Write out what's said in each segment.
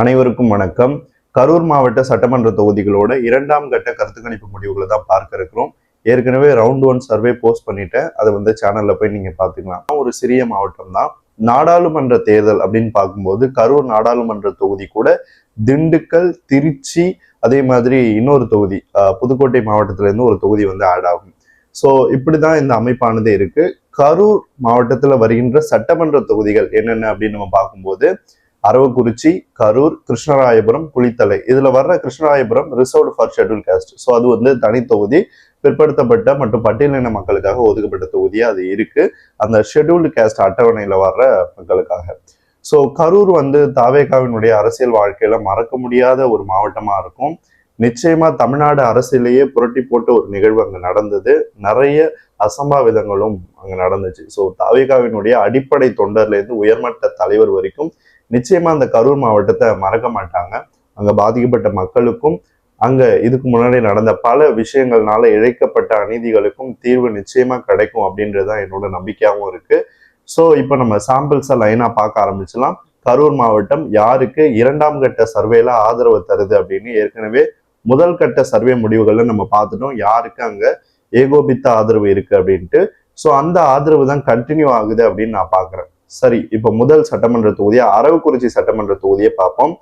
அனைவருக்கும் வணக்கம். கரூர் மாவட்ட சட்டமன்ற தொகுதிகளோட இரண்டாம் கட்ட கருத்து கணிப்பு முடிவுகளை தான் பார்க்க இருக்கிறோம். ஏற்கனவே ரவுண்ட் ஒன் சர்வே போஸ்ட் பண்ணிட்டேன். அதை வந்து சேனல்ல போய் நீங்க பாத்துக்கலாம் ஒரு சிறிய மாவட்டம் தான். நாடாளுமன்ற தேர்தல் அப்படின்னு பார்க்கும்போது கரூர் நாடாளுமன்ற தொகுதி கூட திண்டுக்கல் திருச்சி அதே மாதிரி இன்னொரு தொகுதி புதுக்கோட்டை மாவட்டத்துல இருந்து ஒரு தொகுதி வந்து ஆட் ஆகும். ஸோ இப்படிதான் இந்த அமைப்பானது இருக்கு. கரூர் மாவட்டத்தில் வருகின்ற சட்டமன்ற தொகுதிகள் என்னென்ன அப்படின்னு நம்ம பார்க்கும்போது அரவக்குறிச்சி கரூர் கிருஷ்ணராயபுரம் குளித்தலை இதுல வர்ற Krishnarayapuram reserved for schedule caste. So அது வந்து தனி தொகுதி பிற்படுத்தப்பட்ட மற்றும் பட்டியலின மக்களுக்காக ஒதுக்கப்பட்ட தொகுதியா அது இருக்கு. அந்த ஷெட்யூல்டு காஸ்ட் அட்டவணையில வர்ற மக்களுக்காக. ஸோ கரூர் வந்து தாவேகாவினுடைய அரசியல் வாழ்க்கையில மறக்க முடியாத ஒரு மாவட்டமா இருக்கும். நிச்சயமா தமிழ்நாடு அரசியலையே புரட்டி போட்ட ஒரு நிகழ்வு அங்கே நடந்தது. நிறைய அசம்பாவிதங்களும் அங்கே நடந்துச்சு. ஸோ தாவேகாவினுடைய அடிப்படை தொண்டர்ல இருந்து உயர்மட்ட தலைவர் வரைக்கும் நிச்சயமா அந்த கரூர் மாவட்டத்தை மறக்க மாட்டாங்க. அங்க பாதிக்கப்பட்ட மக்களுக்கும் அங்க இதுக்கு முன்னாடி நடந்த பல விஷயங்கள்னால இழைக்கப்பட்ட அநீதிகளுக்கும் தீர்வு நிச்சயமா கிடைக்கும் அப்படின்றதுதான் என்னோட நம்பிக்கையாகவும் இருக்கு. ஸோ இப்போ நம்ம சாம்பிள்ஸை லைனாக பார்க்க ஆரம்பிச்சலாம் கரூர் மாவட்டம் யாருக்கு இரண்டாம் கட்ட சர்வேல ஆதரவு தருது அப்படின்னு ஏற்கனவே முதல் கட்ட சர்வே முடிவுகளில் நம்ம பார்த்துட்டோம். யாருக்கு அங்கே ஏகோபித்த ஆதரவு இருக்கு அப்படின்ட்டு. ஸோ அந்த ஆதரவு தான் கண்டினியூ ஆகுது அப்படின்னு நான் பார்க்குறேன். சரி இப்போ முதல் சட்டமன்ற தொகுதியா? அரவக்குறிச்சி சட்டமன்ற தொகுதியை பார்ப்போம்.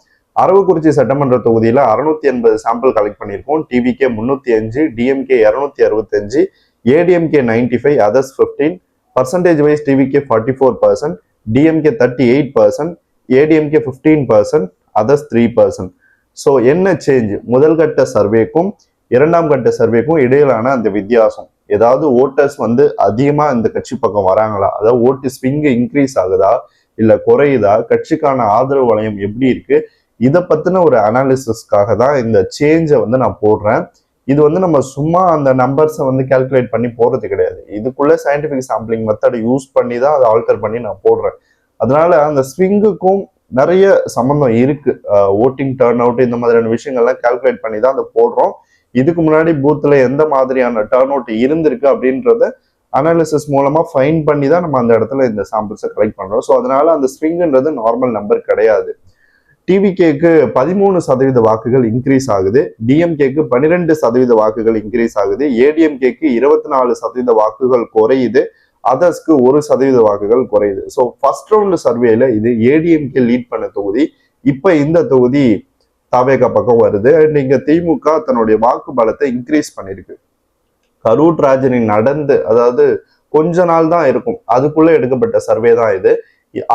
அரவக்குறிச்சி சட்டமன்ற தொகுதியில அறுநூத்தி எண்பது சாம்பிள் கலெக்ட் பண்ணியிருக்கோம். டிவிகே முன்னூத்தி அஞ்சு டிஎம்கே இரநூத்தி அறுபத்தஞ்சு ADMK ninety five others fifteen percentage wise TVK forty four percent DMK thirty eight percent ADMK fifteen percent others three percent so என்ன சேஞ்ச் முதல் கட்ட சர்வேக்கும் இரண்டாம் கட்ட சர்வேக்கும் இடையிலான அந்த வித்தியாசம். ஏதாவது ஓட்டர்ஸ் வந்து அதிகமா இந்த கட்சி பக்கம் வராங்களா? அதாவது ஓட்டு ஸ்விங்கு இன்க்ரீஸ் ஆகுதா? இல்ல குறையுதா? கட்சிக்கான ஆதரவு வளையம் எப்படி இருக்கு? இதை பத்தின ஒரு அனாலிசிஸ்க்காக தான் இந்த சேஞ்சை வந்து நான் போடுறேன். இது வந்து நம்ம சும்மா அந்த நம்பர்ஸை வந்து கால்குலேட் பண்ணி போடுறது கிடையாது. இதுக்குள்ள சயின்டிபிக் சாம்பிளிங் மெத்தடை யூஸ் பண்ணி தான் அதை ஆல்டர் பண்ணி நான் போடுறேன். அதனால அந்த ஸ்விங்குக்கும் நிறைய சம்மந்தம் இருக்கு. ஓட்டிங் டேர்ன் அவுட் இந்த மாதிரியான விஷயங்கள்லாம் கால்குலேட் பண்ணி தான் அதை போடுறோம். இதுக்கு முன்னாடி பூத்துல எந்த மாதிரியான டர்ன் அவுட் இருந்திருக்கு அப்படின்றத அனாலிசிஸ் மூலமா ஃபைன் பண்ணி தான் நம்ம அந்த இடத்துல இந்த சாம்பிள்ஸை கலெக்ட் பண்றோம். ஸோ அதனால அந்த ஸ்விங்குன்றது நார்மல் நம்பர் கிடையாது. டிவிகேக்கு பதிமூணு சதவீத வாக்குகள் இன்க்ரீஸ் ஆகுது. டிஎம்கேக்கு பன்னிரெண்டு சதவீத வாக்குகள் இன்க்ரீஸ் ஆகுது. ஏடிஎம்கேக்கு இருபத்தி நாலு சதவீத வாக்குகள் குறையுது. அதர்ஸ்க்கு ஒரு சதவீத வாக்குகள் குறையுது. ஸோ ஃபர்ஸ்ட் ரவுண்ட் சர்வேல இது ஏடிஎம்கே லீட் பண்ண தொகுதி. இப்போ இந்த தொகுதி தாவேகா பக்கம் வருது. அண்ட் இங்க திமுக தன்னுடைய வாக்கு பலத்தை இன்க்ரீஸ் பண்ணிருக்கு. கரூர் ராஜினி நடந்து அதாவது கொஞ்ச நாள் தான் இருக்கும். அதுக்குள்ள எடுக்கப்பட்ட சர்வே தான் இது.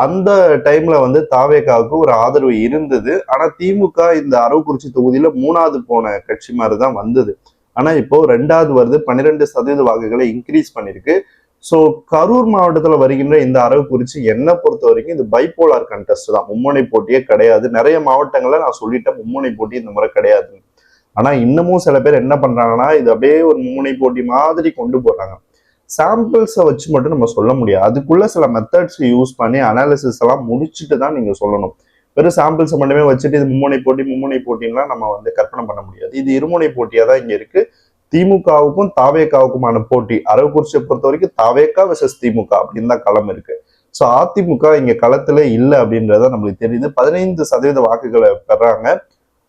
அந்த டைம்ல வந்து தாவேகாவுக்கு ஒரு ஆதரவு இருந்தது. ஆனா திமுக இந்த அரவக்குறிச்சி தொகுதியில மூணாவது போன கட்சி மாதிரி தான் வந்தது. ஆனா இப்போ ரெண்டாவது வருது. பன்னிரெண்டு சதவீத வாக்குகளை இன்க்ரீஸ் பண்ணிருக்கு. ஸோ கரூர் மாவட்டத்துல வருகின்ற இந்த அரவக்குறிச்சி என்னை பொறுத்த வரைக்கும் இது பைப்போலார் கண்டெஸ்ட் தான். மும்முனை போட்டியே கிடையாது. நிறைய மாவட்டங்களில் நான் சொல்லிட்டேன் மும்முனை போட்டி இந்த முறை கிடையாது. ஆனா இன்னமும் சில பேர் என்ன பண்றாங்கன்னா இது அப்படியே ஒரு மும்முனை போட்டி மாதிரி கொண்டு போறாங்க. சாம்பிள்ஸை வச்சு மட்டும் நம்ம சொல்ல முடியாது. அதுக்குள்ள சில மெத்தட்ஸ் யூஸ் பண்ணி அனாலிசிஸ் எல்லாம் முடிச்சுட்டு தான் நீங்க சொல்லணும். வெறும் சாம்பிள்ஸை மட்டுமே வச்சுட்டு இது மும்முனை போட்டி மும்முனை போட்டின்லாம் நம்ம வந்து கற்பனை பண்ண முடியாது. இது இருமுனை போட்டியா தான் இங்க இருக்கு. திமுகவுக்கும் தாவேகாவுக்குமான போட்டி. அரவக்குறிச்சியை பொறுத்த வரைக்கும் தாவேக்கா விசஸ் திமுக அப்படின்னு தான் களம் இருக்கு. ஸோ அதிமுக இங்க களத்துல இல்லை அப்படின்றத நம்மளுக்கு தெரியுது. பதினைந்து சதவீத வாக்குகளை பெறாங்க.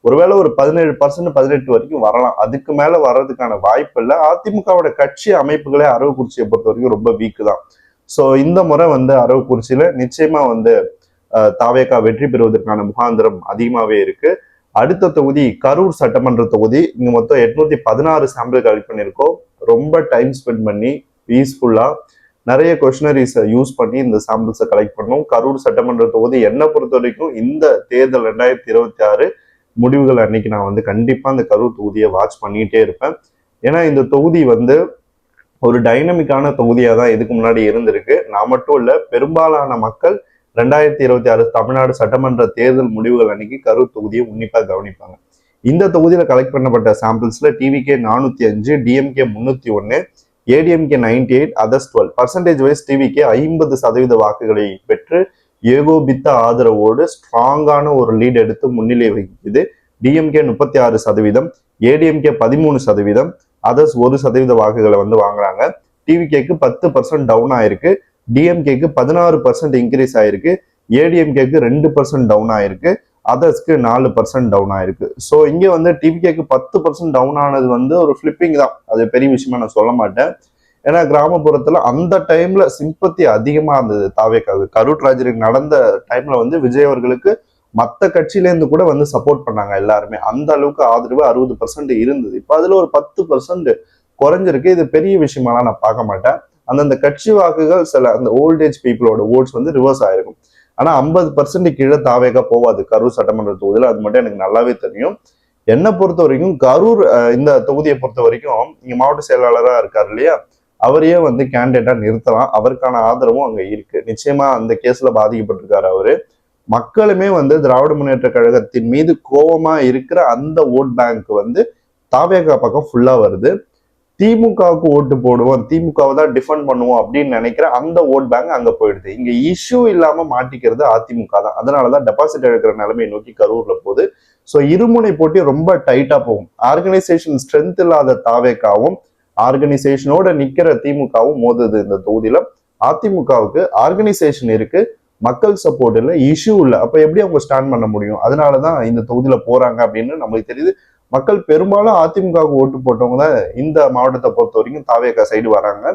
ஒருவேளை ஒரு பதினேழு பர்சன்ட் பதினெட்டு வரைக்கும் வரலாம். அதுக்கு மேல வர்றதுக்கான வாய்ப்பு இல்லை. அதிமுகவோட கட்சி அமைப்புகளே அரவக்குறிச்சியை பொறுத்த வரைக்கும் ரொம்ப வீக்கு தான். ஸோ இந்த முறை வந்து அரவக்குறிச்சியில நிச்சயமா வந்து தாவேக்கா தாவேகா வெற்றி பெறுவதற்கான முகாந்திரம் அதிகமாவே இருக்கு. அடுத்த தொகுதி கரூர் சட்டமன்ற தொகுதி. இங்கே மொத்தம் எட்நூத்தி பதினாறு சாம்பிள் கலெக்ட் பண்ணியிருக்கோம். ரொம்ப டைம் ஸ்பெண்ட் பண்ணி யூஸ்ஃபுல்லாக நிறைய கொஷினரிஸை யூஸ் பண்ணி இந்த சாம்பிள்ஸை கலெக்ட் பண்ணோம். கரூர் சட்டமன்ற தொகுதி என்னை பொறுத்த வரைக்கும் இந்த தேர்தல் ரெண்டாயிரத்தி இருபத்தி ஆறு முடிவுகள் அன்னைக்கு நான் வந்து கண்டிப்பாக அந்த கரூர் தொகுதியை வாட்ச் பண்ணிகிட்டே இருப்பேன். ஏன்னா இந்த தொகுதி வந்து ஒரு டைனமிக்கான தொகுதியாக தான் இதுக்கு முன்னாடி இருந்திருக்கு. நான் மட்டும் இல்லை பெரும்பாலான மக்கள் ரெண்டாயிரத்தி இருபத்தி ஆறு தமிழ்நாடு சட்டமன்ற தேர்தல் முடிவுகள் அன்னைக்கு கரூர் தொகுதியை உன்னிப்பாக கவனிப்பாங்க. இந்த தொகுதியில் கலெக்ட் பண்ணப்பட்ட சாம்பிள்ஸில் டிவிகே நானூற்றி அஞ்சு டிஎம்கே முந்நூற்றி ஒன்று ADMK ninety eight others twelve percentage wise TVK ஐம்பது சதவீத வாக்குகளை பெற்று ஏகோபித்த ஆதரவோடு ஸ்ட்ராங்கான ஒரு லீட் எடுத்து முன்னிலை வகிக்குது. டிஎம்கே முப்பத்தி ஆறு சதவீதம் ஏடிஎம்கே பதிமூணு சதவீதம் அதர்ஸ் ஒரு சதவீத வாக்குகளை வந்து வாங்குறாங்க. டிவிகேக்கு பத்து பர்சன்ட் டவுன் ஆயிருக்கு. டிஎம்கேக்கு பதினாறு பர்சன்ட் இன்க்ரீஸ் ஆயிருக்கு. ஏடிஎம்கேக்கு ரெண்டு பர்சன்ட் டவுன் ஆயிருக்கு. அதர்ஸ்க்கு நாலு பர்சன்ட் டவுன் ஆயிருக்கு. ஸோ இங்கே வந்து டிவிகேக்கு பத்து பர்சன்ட் டவுன் ஆனது வந்து ஒரு ஃப்ளிப்பிங் தான். அது பெரிய விஷயமா நான் சொல்ல மாட்டேன். ஏன்னா கிராமப்புறத்தில் அந்த டைம்ல சிம்பத்தி அதிகமாக இருந்தது. தாவேக்காவுக்கு கரூர் ராஜருக்கு நடந்த டைம்ல வந்து விஜய் அவர்களுக்கு மற்ற கட்சியிலேருந்து கூட வந்து சப்போர்ட் பண்ணாங்க எல்லாருமே. அந்த அளவுக்கு ஆதரவு அறுபது பர்சன்ட் இருந்தது. இப்போ அதில் ஒரு பத்து பர்சன்ட் குறைஞ்சிருக்கு. இது பெரிய விஷயமாலாம் நான் பார்க்க மாட்டேன். அந்தந்த கட்சி வாக்குகள் சில அந்த ஓல்டேஜ் பீப்புளோட ஓட்ஸ் வந்து ரிவர்ஸ் ஆயிருக்கும். ஆனா ஐம்பது பர்சன்ட் கீழே தாவேகா போவாது. கரூர் சட்டமன்ற தொகுதியில் அது மட்டும் எனக்கு நல்லாவே தெரியும். என்னை பொறுத்த வரைக்கும் கரூர் இந்த தொகுதியை பொறுத்த வரைக்கும் இங்க மாவட்ட செயலாளராக இருக்காரு இல்லையா? அவரையே வந்து கேண்டிடேட்டா நிறுத்தலாம். அவருக்கான ஆதரவும் அங்க இருக்கு. நிச்சயமா அந்த கேஸ்ல பாதிக்கப்பட்டிருக்காரு அவரு. மக்களுமே வந்து திராவிட முன்னேற்ற கழகத்தின் மீது கோபமா இருக்கிற அந்த ஓட் பேங்க் வந்து தாவேகா பக்கம் ஃபுல்லா வருது. திமுகவுக்கு ஓட்டு போடுவோம் திமுகவை தான் டிஃபெண்ட் பண்ணுவோம் அப்படின்னு நினைக்கிற அந்த ஓட் பேங்க் அங்க போயிடுது. இங்க இஷ்யூ இல்லாம மாட்டிக்கிறது அதிமுக தான். அதனாலதான் டெபாசிட் எடுக்கிற நிலைமையை நோக்கி கரூர்ல போகுது. ஸோ இருமுனை போட்டி ரொம்ப டைட்டா போகும். ஆர்கனைசேஷன் ஸ்ட்ரென்த் இல்லாத தாவேக்காவும் ஆர்கனைசேஷனோட நிக்கிற திமுகவும் மோதுது இந்த தொகுதியில். அதிமுகவுக்கு ஆர்கனைசேஷன் இருக்கு மக்கள் சப்போர்ட் இல்லை இஷ்யூ இல்லை. அப்ப எப்படி அவங்க ஸ்டாண்ட் பண்ண முடியும்? அதனாலதான் இந்த தொகுதியில போறாங்க அப்படின்னு நம்மளுக்கு தெரியுது. மக்கள் பெரும்பாலும் அதிமுகவுக்கு ஓட்டு போட்டவங்க தான் இந்த மாவட்டத்தை பொறுத்த வரைக்கும் தாவேக்கா சைடு வராங்க.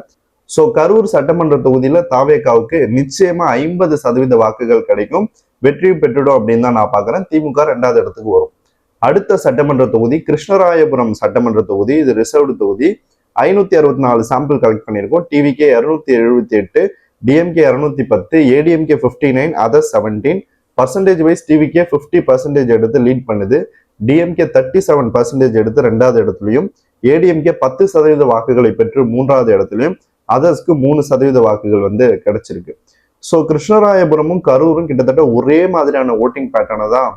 ஸோ கரூர் சட்டமன்ற தொகுதியில தாவேக்காவுக்கு நிச்சயமா ஐம்பது சதவீத வாக்குகள் கிடைக்கும். வெற்றி பெற்றுடும் அப்படின்னு தான் நான் பாக்குறேன் திமுக ரெண்டாவது இடத்துக்கு வரும். அடுத்த சட்டமன்ற தொகுதி கிருஷ்ணராயபுரம் சட்டமன்ற தொகுதி. இது ரிசர்வ்டு தொகுதி. ஐநூத்தி அறுபத்தி நாலு சாம்பிள் கலெக்ட் பண்ணியிருக்கோம். டிவிகே இரநூத்தி எழுபத்தி எட்டு டிஎம்கே இரநூத்தி பத்து ADMK fifty nine other seventeen percentage wise TVK fifty percentage எடுத்து லீட் பண்ணுது. டிஎம்கே தேர்ட்டி செவன் பர்சன்டேஜ் எடுத்து ரெண்டாவது இடத்துலையும் ஏடிஎம்கே பத்து சதவீத வாக்குகளை பெற்று மூன்றாவது இடத்துலையும் அதர்ஸ்க்கு மூணு சதவீத வாக்குகள் வந்து கிடைச்சிருக்கு. ஸோ கிருஷ்ணராயபுரமும் கரூரும் கிட்டத்தட்ட ஒரே மாதிரியான ஓட்டிங் பேட்டர்னை தான்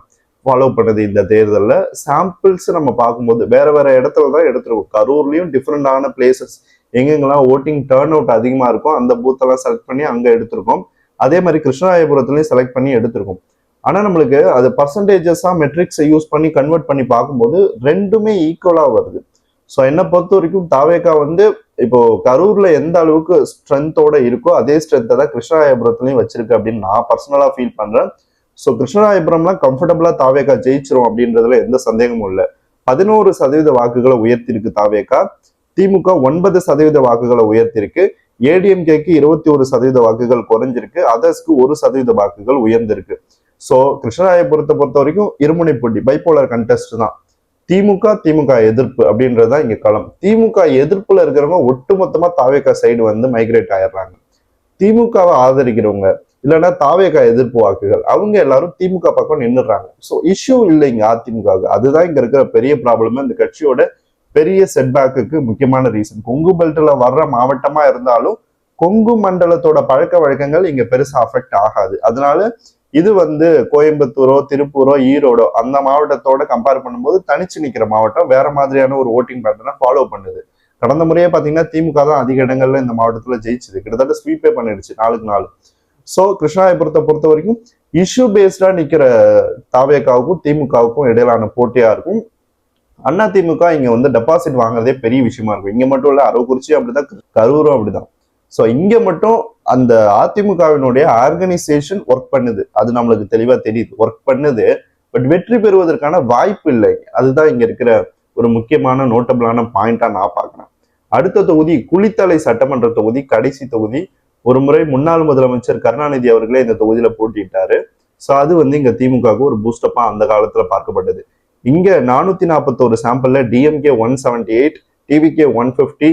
ஃபாலோ பண்ணுது இந்த தேர்தலில். சாம்பிள்ஸ் நம்ம பார்க்கும்போது வேற வேற இடத்துல தான் எடுத்துருக்கோம். கரூர்லேயும் டிஃப்ரெண்டான பிளேசஸ் எங்கெங்கெல்லாம் ஓட்டிங் டேர்ன் அவுட் அதிகமாக இருக்கும் அந்த பூத்தெல்லாம் செலக்ட் பண்ணி அங்கே எடுத்திருக்கோம். அதே மாதிரி கிருஷ்ணராயபுரத்துலையும் செலக்ட் பண்ணி எடுத்திருக்கோம். ஆனால் நம்மளுக்கு அது பர்சன்டேஜஸாக மெட்ரிக்ஸை யூஸ் பண்ணி கன்வெர்ட் பண்ணி பார்க்கும்போது ரெண்டுமே ஈக்குவலாக வருது. ஸோ என்னை பொறுத்த வரைக்கும் தாவேக்கா வந்து இப்போ கரூர்ல எந்த அளவுக்கு ஸ்ட்ரென்த்தோட இருக்கோ அதே ஸ்ட்ரென்த்தை தான் கிருஷ்ணராயபுரத்துலையும் வச்சிருக்கு அப்படின்னு நான் பர்சனலாக ஃபீல் பண்றேன். ஸோ கிருஷ்ணராயபுரம்லாம் கம்ஃபர்டபுளா தாவேக்கா ஜெயிச்சிரும் அப்படின்றதுல எந்த சந்தேகமும் இல்லை. பதினோரு சதவீத வாக்குகளை உயர்த்திருக்கு தாவேக்கா. திமுக ஒன்பது சதவீத வாக்குகளை உயர்த்திருக்கு. ஏடிஎம்கேக்கு இருபத்தி ஒரு சதவீத வாக்குகள் குறைஞ்சிருக்கு. அதர்ஸ்க்கு ஒரு சதவீத வாக்குகள் உயர்ந்திருக்கு. ஸோ கிருஷ்ணராயபுரத்தை பொறுத்த வரைக்கும் இருமுனை போட்டி பைப்போலர் கண்டெஸ்ட் தான். திமுக திமுக எதிர்ப்பு அப்படின்றது தான் இங்க களம். திமுக எதிர்ப்புல இருக்கிறவங்க ஒட்டுமொத்தமாக தாவேக்கா சைடு வந்து மைக்ரேட் ஆயிடுறாங்க. திமுகவை ஆதரிக்கிறவங்க இல்லைன்னா தாவேக்கா எதிர்ப்பு வாக்குகள் அவங்க எல்லாரும் திமுக பக்கம் நின்னுடுறாங்க. ஸோ இஷ்யூ இல்லை இங்கே அதிமுகவுக்கு. அதுதான் இங்கே இருக்கிற பெரிய ப்ராப்ளமே இந்த கட்சியோட பெரிய செட்பேக்குக்கு முக்கியமான ரீசன் கொங்கு பெல்ட்டில் வர்ற மாவட்டமா இருந்தாலும் கொங்கு மண்டலத்தோட பழக்க வழக்கங்கள் இங்கே பெருசா அஃபெக்ட் ஆகாது. அதனால இது வந்து கோயம்புத்தூரோ திருப்பூரோ ஈரோடோ அந்த மாவட்டத்தோட கம்பேர் பண்ணும்போது தனிச்சு நிற்கிற மாவட்டம். வேற மாதிரியான ஒரு ஓட்டிங் பேட்டர்னை ஃபாலோ பண்ணுது. கடந்த முறையே பார்த்தீங்கன்னா திமுக தான் அதிக இடங்கள்ல இந்த மாவட்டத்தில் ஜெயிச்சது. கிட்டத்தட்ட ஸ்வீப்பே பண்ணிடுச்சு நாளுக்கு நாள். ஸோ கிருஷ்ணாயபுரத்தை பொறுத்த வரைக்கும் இஷ்யூ பேஸ்டா நிற்கிற தாவேக்காவுக்கும் திமுகவுக்கும் இடையிலான போட்டியா இருக்கும். அண்ணா திமுக இங்க வந்து டெபாசிட் வாங்குறதே பெரிய விஷயமா இருக்கும். இங்க மட்டும் இல்ல அரவக்குறிச்சியும் அப்படிதான் கரூரும் அப்படிதான். ஸோ இங்கே மட்டும் அந்த அதிமுகவினுடைய ஆர்கனைசேஷன் ஒர்க் பண்ணுது. அது நம்மளுக்கு தெளிவாக தெரியுது. ஒர்க் பண்ணுது. பட் வெற்றி பெறுவதற்கான வாய்ப்பு இல்லை. அதுதான் இங்கே இருக்கிற ஒரு முக்கியமான நோட்டபிளான பாயிண்டாக நான் பார்க்குறேன். அடுத்த தொகுதி குளித்தலை சட்டமன்ற தொகுதி கடைசி தொகுதி. ஒரு முறை முன்னாள் முதலமைச்சர் கருணாநிதி அவர்களே இந்த தொகுதியில் போட்டிட்டாரு ஸோ அது வந்து இங்கே திமுகவுக்கு ஒரு பூஸ்டப்பாக அந்த காலத்தில் பார்க்கப்பட்டது. இங்கே நானூற்றி நாற்பத்தோரு சாம்பிளில் DMK one seventy eight TVK one fifty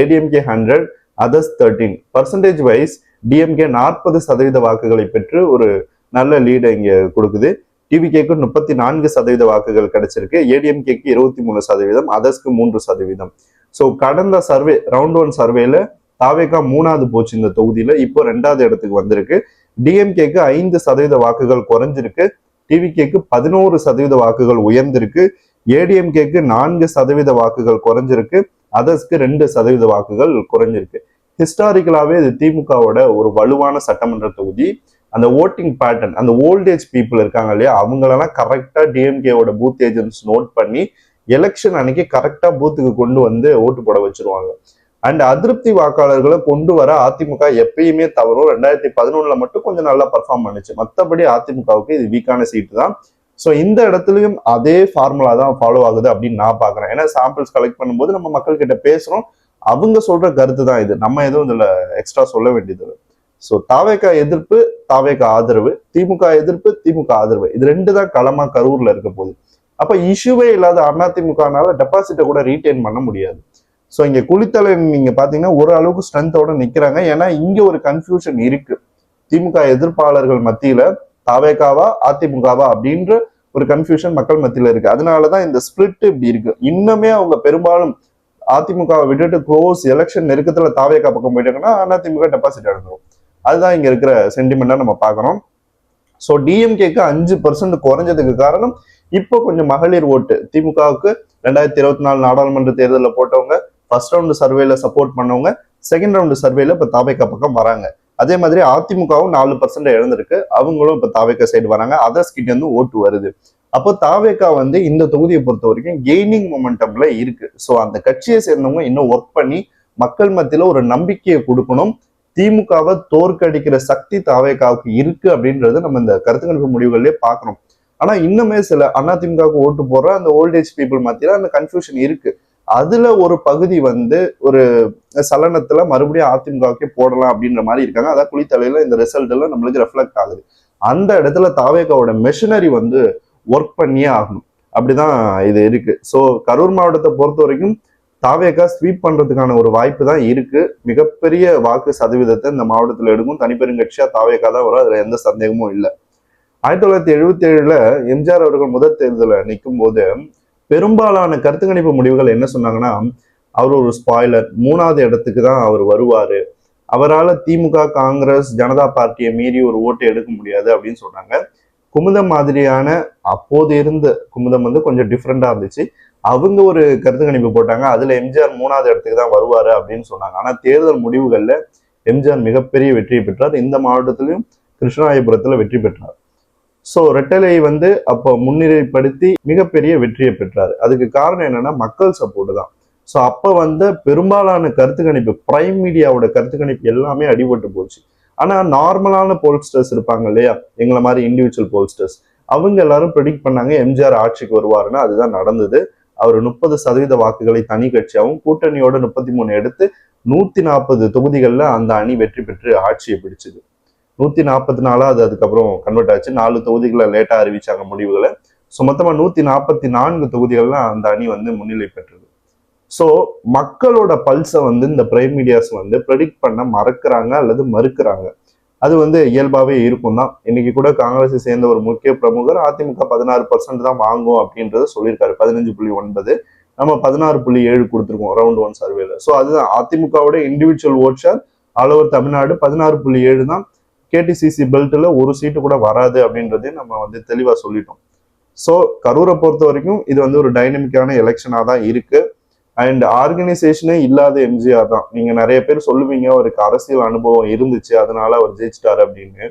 ADMK hundred others thirteen percentage wise DMK நாற்பது சதவீத வாக்குகளை பெற்று ஒரு நல்ல லீடை இங்கே கொடுக்குது. டிவிகேக்கு முப்பத்தி நான்கு சதவீத வாக்குகள் கிடைச்சிருக்கு. ஏடிஎம்கேக்கு இருபத்தி மூணு சதவீதம் அதர்ஸ்க்கு மூன்று சதவீதம். ஸோ கடந்த சர்வே ரவுண்ட் ஒன் சர்வேல தாவேகா மூணாவது போச்சு இந்த தொகுதியில. இப்போ ரெண்டாவது இடத்துக்கு வந்திருக்கு. டிஎம்கேக்கு ஐந்து சதவீத வாக்குகள் குறைஞ்சிருக்கு. டிவிகேக்கு பதினோரு சதவீத வாக்குகள் உயர்ந்திருக்கு. ஏடிஎம்கேக்கு நான்கு சதவீத வாக்குகள் குறைஞ்சிருக்கு. அதர்ஸ்க்கு ரெண்டு சதவீத வாக்குகள் குறைஞ்சிருக்கு. ஹிஸ்டாரிக்கலாகவே இது திமுகவோட ஒரு வலுவான சட்டமன்ற தொகுதி. அந்த ஓட்டிங் பேட்டர்ன் அந்த ஓல்டேஜ் பீப்புள் இருக்காங்க இல்லையா அவங்களெல்லாம் கரெக்டாக டிஎம்கேவோட பூத் ஏஜென்ட்ஸ் நோட் பண்ணி எலெக்ஷன் அன்னைக்கு கரெக்டாக பூத்துக்கு கொண்டு வந்து ஓட்டு போட வச்சிருவாங்க. அண்ட் அதிருப்தி வாக்காளர்களை கொண்டு வர அதிமுக எப்பயுமே தவறும். ரெண்டாயிரத்தி பதினொன்னுல மட்டும் கொஞ்சம் நல்லா பர்ஃபார்ம் பண்ணுச்சு. மற்றபடி அதிமுகவுக்கு இது வீக்கான சீட்டு தான். ஸோ இந்த இடத்துலையும் அதே ஃபார்முலா தான் ஃபாலோ ஆகுது அப்படின்னு நான் பார்க்குறேன். ஏன்னா சாம்பிள்ஸ் கலெக்ட் பண்ணும்போது நம்ம மக்கள்கிட்ட பேசுகிறோம் அவங்க சொல்ற கருத்து தான் இது. நம்ம எதுவும் இதில் எக்ஸ்ட்ரா சொல்ல வேண்டியது இல்லை ஸோ தாவேக்கா எதிர்ப்பு தாவேக்கா ஆதரவு திமுக எதிர்ப்பு திமுக ஆதரவு. இது ரெண்டு தான் களமாக கரூரில் இருக்க போகுது. அப்போ இஷ்யூவே இல்லாத அதிமுகனால டெபாசிட்டை கூட ரீட்டைன் பண்ண முடியாது. ஸோ இங்கே குளித்தலை நீங்கள் பார்த்தீங்கன்னா ஒரு அளவுக்கு ஸ்ட்ரென்த்தோட நிற்கிறாங்க ஏன்னா இங்கே ஒரு கன்ஃபியூஷன் இருக்குது திமுக எதிர்ப்பாளர்கள் மத்தியில் தாவேக்காவா அதிமுகவா அப்படின்ற ஒரு கன்ஃபியூஷன் மக்கள் மத்தியில் இருக்கு. அதனாலதான் இந்த ஸ்பிளிட் இப்படி இருக்கு. இன்னுமே அவங்க பெரும்பாலும் அதிமுகவை விட்டுட்டு க்ளோஸ் எலெக்ஷன் நெருக்கத்துல தாவேக்கா பக்கம் போயிட்டாங்கன்னா அதிமுக டெபாசிட் இழந்துரும் அதுதான் இங்க இருக்கிற சென்டிமெண்டா நம்ம பார்க்குறோம் ஸோ டிஎம்கேக்கு அஞ்சு பர்சன்ட் குறைஞ்சதுக்கு காரணம் இப்போ கொஞ்சம் மகளிர் ஓட்டு. திமுகவுக்கு ரெண்டாயிரத்தி இருபத்தி நாலு நாடாளுமன்ற தேர்தலில் போட்டவங்க ஃபர்ஸ்ட் ரவுண்டு சர்வேல சப்போர்ட் பண்ணவங்க செகண்ட் ரவுண்டு சர்வேல இப்போ தாபேக்கா பக்கம் வராங்க. அதே மாதிரி அதிமுகவும் நாலு பர்சன்ட் இழந்திருக்கு. அவங்களும் இப்போ தாவேக்கா சைடு வராங்க. அதர்ஸ் கிட்ட இருந்து ஓட்டு வருது. அப்போ தாவேக்கா வந்து இந்த தொகுதியை பொறுத்த வரைக்கும் கெய்னிங் மொமெண்டம்ல இருக்கு. ஸோ அந்த கட்சியை சேர்ந்தவங்க இன்னும் ஒர்க் பண்ணி மக்கள் மத்தியில ஒரு நம்பிக்கையை கொடுக்கணும். திமுகவை தோற்கடிக்கிற சக்தி தாவேக்காவுக்கு இருக்கு அப்படின்றது நம்ம இந்த கருத்து கணிப்பு பார்க்கணும் பாக்குறோம் ஆனா இன்னுமே சில அதிமுகவுக்கு ஓட்டு போடுற அந்த ஓல்டேஜ் பீப்புள் மத்தியில அந்த கன்ஃபியூஷன் இருக்கு. அதுல ஒரு பகுதி வந்து ஒரு சலனத்துல மறுபடியும் அதிமுகவுக்கே போடலாம் அப்படின்ற மாதிரி இருக்காங்க. அதான் குளித்தலையில இந்த ரிசல்ட் எல்லாம் நம்மளுக்கு ரெஃப்ளெக்ட் ஆகுது. அந்த இடத்துல தாவேகாவோட மெஷினரி வந்து ஒர்க் பண்ணியே ஆகணும். அப்படிதான் இது இருக்கு. ஸோ கரூர் மாவட்டத்தை பொறுத்த வரைக்கும் தாவேகா ஸ்வீப் பண்றதுக்கான ஒரு வாய்ப்பு தான் இருக்கு. மிகப்பெரிய வாக்கு சதவீதத்தை இந்த மாவட்டத்தில் எடுக்கும். தனிப்பெருங்கட்சியா தாவேகா தான் வரும். அதுல எந்த சந்தேகமும் இல்லை. ஆயிரத்தி தொள்ளாயிரத்தி எழுபத்தி ஏழுல எம்ஜிஆர் அவர்கள் முதல் தேர்தலில் நிற்கும் போது பெரும்பாலான கருத்து கணிப்பு முடிவுகள் என்ன சொன்னாங்கன்னா அவர் ஒரு ஸ்பாய்லர் மூணாவது இடத்துக்கு தான் அவர் வருவார். அவரால் திமுக காங்கிரஸ் ஜனதா பார்ட்டியை மீறி ஒரு ஓட்டு எடுக்க முடியாது அப்படின்னு சொன்னாங்க. குமுதம் மாதிரியான அப்போது இருந்த குமுதம் வந்து கொஞ்சம் டிஃப்ரெண்டாக இருந்துச்சு. அவங்க ஒரு கருத்து கணிப்பு போட்டாங்க. அதில் எம்ஜிஆர் மூணாவது இடத்துக்கு தான் வருவார் அப்படின்னு சொன்னாங்க. ஆனால் தேர்தல் முடிவுகளில் எம்ஜிஆர் மிகப்பெரிய வெற்றியை பெற்றார். இந்த மாவட்டத்திலையும் கிருஷ்ணராயபுரத்தில் வெற்றி பெற்றார். ஸோ ரெட்டலை வந்து அப்போ முன்னிலைப்படுத்தி மிகப்பெரிய வெற்றியை பெற்றார். அதுக்கு காரணம் என்னன்னா மக்கள் சப்போர்ட் தான். ஸோ அப்போ வந்த பெரும்பாலான கருத்து கணிப்பு பிரைம் மீடியாவோட கருத்து கணிப்பு எல்லாமே அடிபட்டு போச்சு. ஆனால் நார்மலான போல்ஸ்டர்ஸ் இருப்பாங்க இல்லையா? எங்களை மாதிரி இண்டிவிஜுவல் போல்ஸ்டர்ஸ் அவங்க எல்லாரும் ப்ரெடிக்ட் பண்ணாங்க எம்ஜிஆர் ஆட்சிக்கு வருவாருன்னு. அதுதான் நடந்தது. அவர் முப்பது சதவீத வாக்குகளை தனி கட்சியாகவும் கூட்டணியோட முப்பத்தி மூணு எடுத்து நூத்தி நாற்பது தொகுதிகளில் அந்த அணி வெற்றி பெற்று ஆட்சியை பிடிச்சது. நூத்தி நாற்பத்தி நாலா அது அதுக்கப்புறம் கன்வெர்ட் ஆச்சு. நாலு தொகுதிகளை லேட்டா அறிவிச்சாங்க முடிவுகளை. ஸோ மொத்தமாக நூத்தி நாற்பத்தி நான்கு தொகுதிகள்லாம் அந்த அணி வந்து முன்னிலை பெற்றது. ஸோ மக்களோட பல்ஸை வந்து இந்த பிரைம் மீடியாஸ் வந்து ப்ரெடிக்ட் பண்ண மறக்கிறாங்க அல்லது மறுக்கிறாங்க. அது வந்து இயல்பாகவே இருக்கும் தான். இன்னைக்கு கூட காங்கிரஸை சேர்ந்த ஒரு முக்கிய பிரமுகர் அதிமுக பதினாறு பர்சன்ட் தான் வாங்கும் அப்படின்றத சொல்லியிருக்காரு. பதினஞ்சு புள்ளி ஒன்பது. நம்ம பதினாறு புள்ளி ஏழு கொடுத்துருக்கோம் ரவுண்ட் ஒன் சர்வேல ஸோ அதுதான். அதிமுகவோட individual vote share all over Tamil Nadu பதினாறு புள்ளி ஏழு தான். கேடிசிசி பெல்ட்டில் ஒரு சீட்டு கூட வராது அப்படின்றதையும் நம்ம வந்து தெளிவாக சொல்லிட்டோம். ஸோ கரூரை பொறுத்த வரைக்கும் இது வந்து ஒரு டைனமிக்கான எலெக்ஷனாக தான் இருக்கு. அண்ட் ஆர்கனைசேஷனே இல்லாத எம்ஜிஆர் தான். நீங்கள் நிறைய பேர் சொல்லுவீங்க அவருக்கு அரசியல் அனுபவம் இருந்துச்சு அதனால அவர் ஜெயிச்சிட்டாரு அப்படின்னு.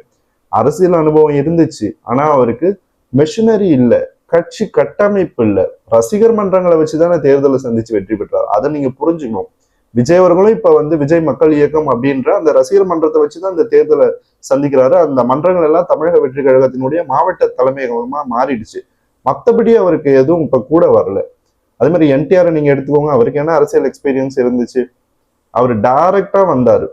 அரசியல் அனுபவம் இருந்துச்சு. ஆனால் அவருக்கு மெஷினரி இல்லை கட்சி கட்டமைப்பு இல்லை. ரசிகர் மன்றங்களை வச்சு தானே தேர்தலை சந்திச்சு வெற்றி பெற்றார். அதை நீங்கள் புரிஞ்சுக்கணும். விஜய் அவர்களும் இப்ப வந்து விஜய் மக்கள் இயக்கம் அப்படின்ற அந்த ரசிகர் மன்றத்தை வச்சுதான் இந்த தேர்தலை சந்திக்கிறாரு. அந்த மன்றங்கள் எல்லாம் தமிழக வெற்றி கழகத்தினுடைய மாவட்ட தலைமையகமா மாறிடுச்சு. மத்தபடி அவருக்கு எதுவும் இப்ப கூட வரல. அதே மாதிரி என்டிஆர் நீங்க எடுத்துக்கோங்க அவருக்கு என்ன அரசியல் எக்ஸ்பீரியன்ஸ் இருந்துச்சு? அவர் டைரக்டா வந்தாரு.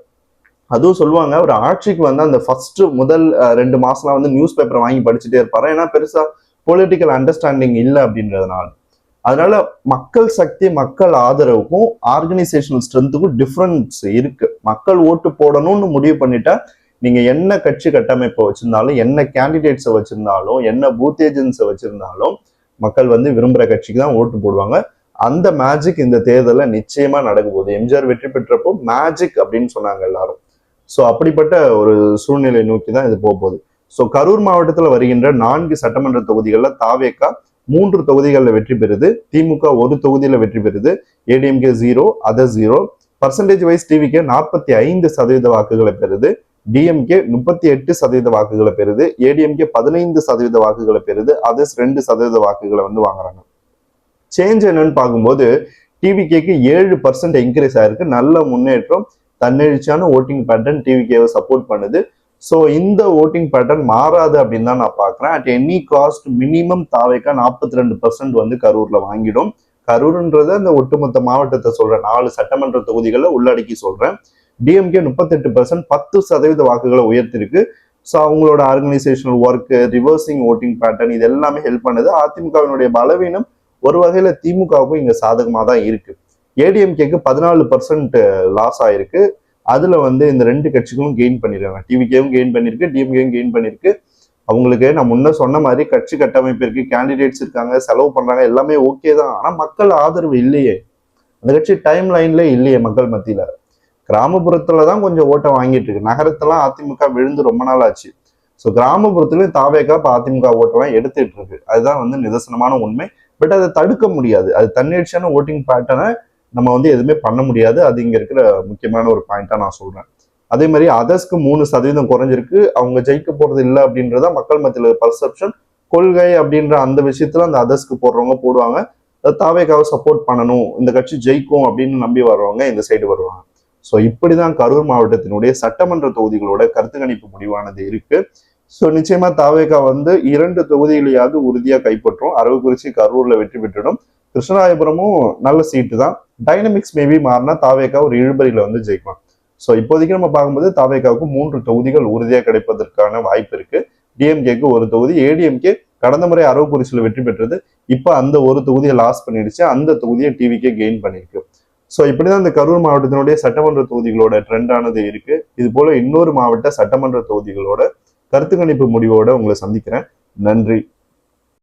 அதுவும் சொல்லுவாங்க அவர் ஆட்சிக்கு வந்து அந்த ஃபர்ஸ்ட் முதல் ரெண்டு மாசம்லாம் வந்து நியூஸ் பேப்பரை வாங்கி படிச்சுட்டே இருப்பாரு. ஏன்னா பெருசா பொலிட்டிக்கல் அண்டர்ஸ்டாண்டிங் இல்லை அப்படின்றதுனால. அதனால மக்கள் சக்தி மக்கள் ஆதரவுக்கும் ஆர்கனைசேஷனல் ஸ்ட்ரென்த்துக்கும் டிஃப்ரென்ஸ் இருக்கு. மக்கள் ஓட்டு போடணும்னு முடிவு பண்ணிட்டா நீங்க என்ன கட்சி கட்டமைப்பை வச்சிருந்தாலும் என்ன கேண்டிடேட்ஸை வச்சிருந்தாலும் என்ன பூத் ஏஜென்ட்ஸை வச்சிருந்தாலும் மக்கள் வந்து விரும்புகிற கட்சிக்கு தான் ஓட்டு போடுவாங்க. அந்த மேஜிக் இந்த தேர்தலில் நிச்சயமா நடக்க போகுது. எம்ஜிஆர் வெற்றி பெற்றப்போ மேஜிக் அப்படின்னு சொன்னாங்க எல்லாரும். ஸோ அப்படிப்பட்ட ஒரு சூழ்நிலை நோக்கி தான் இது போக போகுது. ஸோ கரூர் மாவட்டத்தில் வருகின்ற நான்கு சட்டமன்ற தொகுதிகளில் தாவேக்கா மூன்று தொகுதிகளில் வெற்றி பெறுது. திமுக ஒரு தொகுதியில் வெற்றி பெறுது. ADMK zero other zero percentage wise TVK நாற்பத்தி ஐந்து சதவீத வாக்குகளை பெறுது. டிஎம்கே முப்பத்தி எட்டு சதவீத வாக்குகளை பெறுது. ஏடிஎம்கே பதினைந்து சதவீத வாக்குகளை பெறுது. அதர்ஸ் ரெண்டு சதவீத வாக்குகளை வந்து வாங்குறாங்க. சேஞ்ச் என்னன்னு பார்க்கும்போது டிவிகேக்கு ஏழு பர்சன்ட் இன்க்ரீஸ் ஆயிருக்கு. நல்ல முன்னேற்றம் தன்னெழுச்சியான ஓட்டிங் பேட்டர்ன் டிவிகேவை சப்போர்ட் பண்ணுது. ஸோ இந்த ஓட்டிங் பேட்டர்ன் மாறாது அப்படின்னு தான் நான் பார்க்குறேன். அட் எனி காஸ்ட் மினிமம் தாவைக்கா நாற்பத்தி ரெண்டு பர்சன்ட் வந்து கரூரில் வாங்கிடும். கரூர்ன்றத அந்த ஒட்டுமொத்த மாவட்டத்தை சொல்கிறேன் நாலு சட்டமன்ற தொகுதிகளை உள்ளடக்கி சொல்கிறேன் டிஎம்கே முப்பத்தெட்டு பர்சன்ட் பத்து சதவீத வாக்குகளை உயர்த்திருக்கு. ஸோ அவங்களோட organisational work reversing voting pattern இது எல்லாமே ஹெல்ப் பண்ணுது. அதிமுகவினுடைய பலவீனம் ஒரு வகையில் திமுகவுக்கும் இங்கே சாதகமாக தான் இருக்குது ஏடிஎம்கேக்கு பதினாலு பர்சன்ட் லாஸ் ஆயிருக்கு. அதுல வந்து இந்த ரெண்டு கட்சிகளும் கெயின் பண்ணிருக்காங்க. டிவிகேவும் கெயின் பண்ணிருக்கு டிஎம்கேவும் கெயின் பண்ணிருக்கு. அவங்களுக்கு நான் முன்ன சொன்ன மாதிரி கட்சி கட்டமைப்பு இருக்கு கேண்டிடேட்ஸ் இருக்காங்க செலவு பண்ணுறாங்க எல்லாமே ஓகே தான். ஆனா மக்கள் ஆதரவு இல்லையே. அந்த கட்சி டைம் லைன்ல இல்லையே மக்கள் மத்தியில. கிராமப்புறத்துல தான் கொஞ்சம் ஓட்டை வாங்கிட்டு இருக்கு. நகரத்தெல்லாம் அதிமுக விழுந்து ரொம்ப நாள் ஆச்சு. ஸோ கிராமப்புறத்துலயும் தாவேக்கா இப்போ அதிமுக ஓட்டெல்லாம் எடுத்துட்டு இருக்கு. அதுதான் வந்து நிதர்சனமான உண்மை. பட் அதை தடுக்க முடியாது. அது தன்னிச்சையான ஓட்டிங் பேட்டர்னை நம்ம வந்து எதுவுமே பண்ண முடியாது. அது இங்க இருக்கிற முக்கியமான ஒரு பாயிண்ட்டாக நான் சொல்றேன். அதே மாதிரி அதர்ஸ்க்கு மூணு சதவீதம் குறைஞ்சிருக்கு. அவங்க ஜெயிக்க போறது இல்லை அப்படின்றத மக்கள் மத்தியில் பர்செப்ஷன் கொள்கை அப்படின்ற அந்த விஷயத்துல அந்த அதர்ஸ்க்கு போடுறவங்க போடுவாங்க. அது தாவேக்காவை சப்போர்ட் பண்ணணும். இந்த கட்சி ஜெயிக்கும் அப்படின்னு நம்பி வர்றவங்க இந்த சைடு வருவாங்க. ஸோ இப்படிதான் கரூர் மாவட்டத்தினுடைய சட்டமன்ற தொகுதிகளோட கருத்து கணிப்பு முடிவானது இருக்கு. ஸோ நிச்சயமா தாவேக்கா வந்து இரண்டு தொகுதிகளையாவது உறுதியா கைப்பற்றும். அரவக்குறிச்சி கரூர்ல வெற்றி பெற்றிடும். கிருஷ்ணராயபுரமும் நல்ல சீட்டு தான். டைனமிக்ஸ் மேபி மாறினா தாவேக்கா ஒரு இழுபறியில வந்து ஜெயிக்கலாம் ஸோ இப்போதைக்கு நம்ம பார்க்கும்போது தாவேக்காவுக்கு மூன்று தொகுதிகள் உறுதியாக கிடைப்பதற்கான வாய்ப்பு இருக்கு. டிஎம்கேக்கு ஒரு தொகுதி ஏடிஎம்கே கடந்த முறை அரவக்குறிச்சியில் வெற்றி பெற்றது. இப்போ அந்த ஒரு தொகுதியை லாஸ் பண்ணிடுச்சு. அந்த தொகுதியை டிவிக்கே கெயின் பண்ணியிருக்கு. ஸோ இப்படி தான் இந்த கரூர் மாவட்டத்தினுடைய சட்டமன்ற தொகுதிகளோட ட்ரெண்டானது இருக்கு. இது போல இன்னொரு மாவட்ட சட்டமன்ற தொகுதிகளோட கருத்து கணிப்பு முடிவோட உங்களை சந்திக்கிறேன். நன்றி.